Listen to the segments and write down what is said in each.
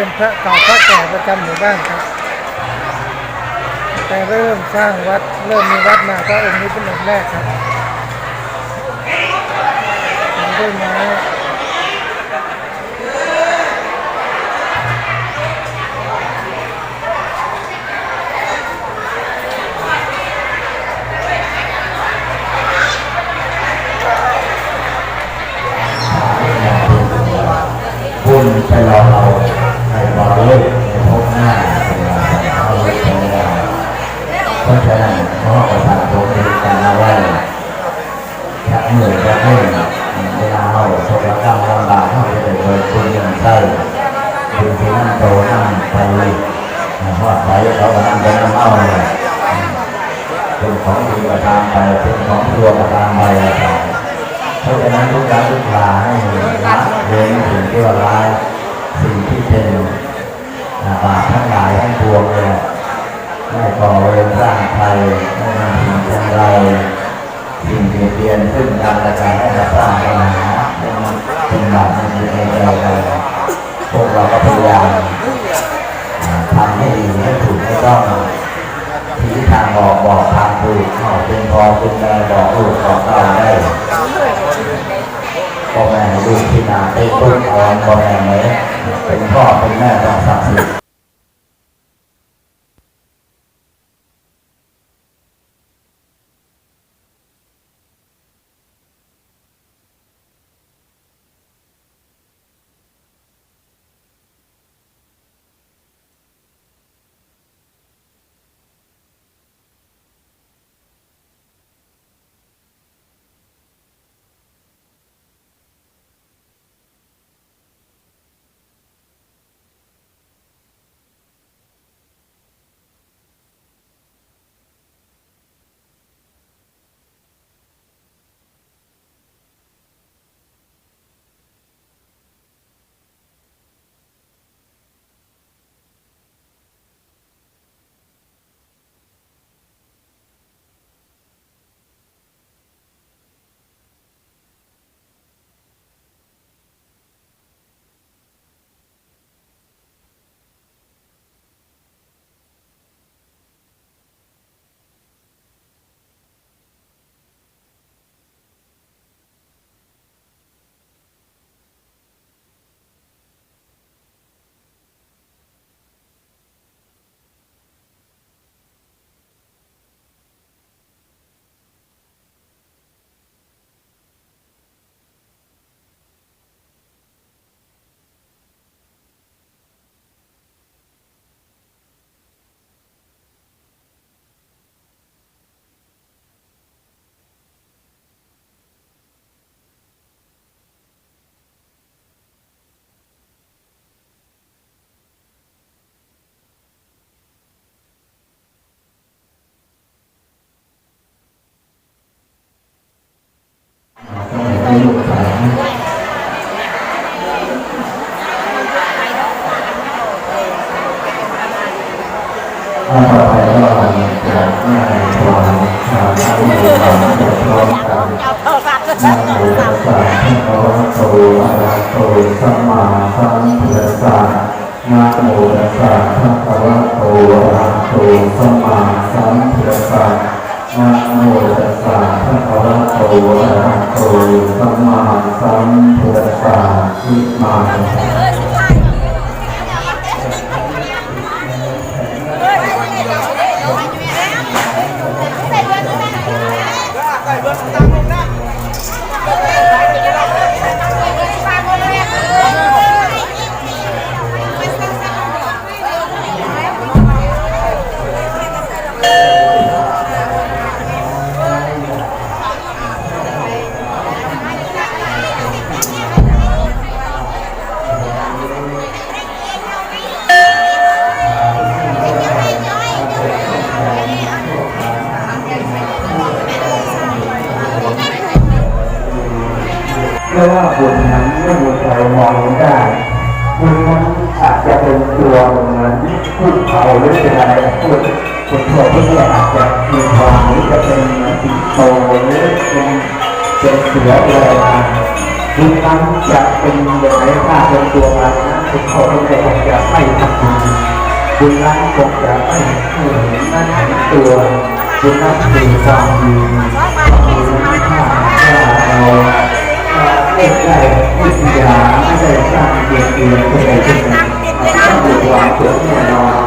เป็นพระเก่าพระแก่ประจำหมู่บ้านครับ แต่เริ่มสร้างวัดเริ่มมีวัดมาก็องค์นี้เป็นองค์แรกครับด้วยไม้คุณไปรอเรา เวลาเราตกระกำลำบากเขาจะได้เปิดคุณยังไส้ดึงที่นั่งโตนั่งไปหอดไปเขาก็นั่งไปนั่งเอาเลยเป็นของดีกระทำไปเป็นของตัวกระทำไปเพราะฉะนั้นทุกการทุกลาให้ละเว้นสิ่งที่ว่าร้ายสิ่งที่เป็นบาปทั้งหลายทั้งปวงเลยไม่ก่อเวรสร้างภัยไม่นำสิ่งจังไรสิ่งเบียดเบียนซึ่งกันและกันให้สร้างปัญหา ให้มันเป็นบาปในจิตในใจเราพวกเราก็พยายามทำให้ดีให้ถูกให้ต้องที่ทางบอกบอกทางถูกเอาเป็นพอเป็นแม่บอกลูกบอกเต้าได้พ่อแม่ลูกที่นาได้ต้นอ่อนพ่อแม่ไหมเป็นพ่อเป็นแม่ต้องศักดิ์สิทธิ์ ถ้าต่อไปก็จะให้ถวชาวบ้านที่อยู่ต่างจะพร้อมกันนะโมตัสสะภะคะโตอะระหะโตสัมมาสัมพุทธัสสนโมตัสสะภะคะวะโตอะระหะโตสัมมาสัมพุทธัสสนโมตัสสะภะคะวะโตอะระหะโตสัมมาสัมพุทธัสสะอิมา ราะว่าบุญนั้นไม่มีใครมองได้บุญนั้นอาจจะเป็นตัวเหมือนพูดเผาหรือเป็นอะไรพูดคนทั่วไปอาจจะมีความหรือจะเป็นสิงโตหรือเป็นเป็นเสืออะไรมาบุญนั้นจะเป็นอย่างไรถ้าเป็นตัวมันนั้นคนทั่วไปคงจะไม่ทำบุญบุญนั้นคงจะไม่เห็นหน้าเห็นตัวบุญนั้นคือความดี เด็กได้ที่สยามไม่ใช่สร้างเด็กเดียวคนเป็นหนึ่งต้องดูว่าเพื่อนแน่อน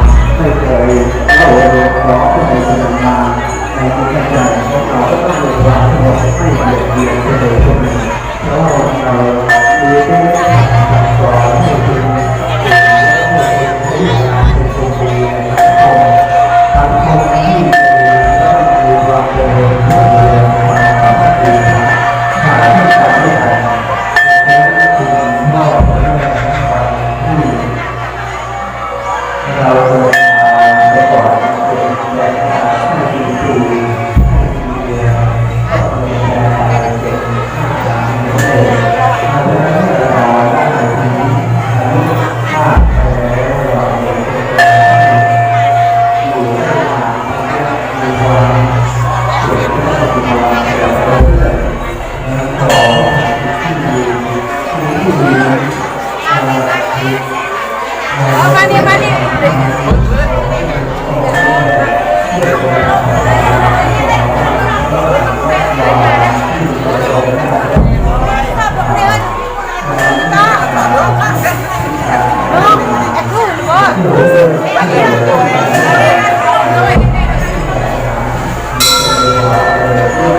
Yeah.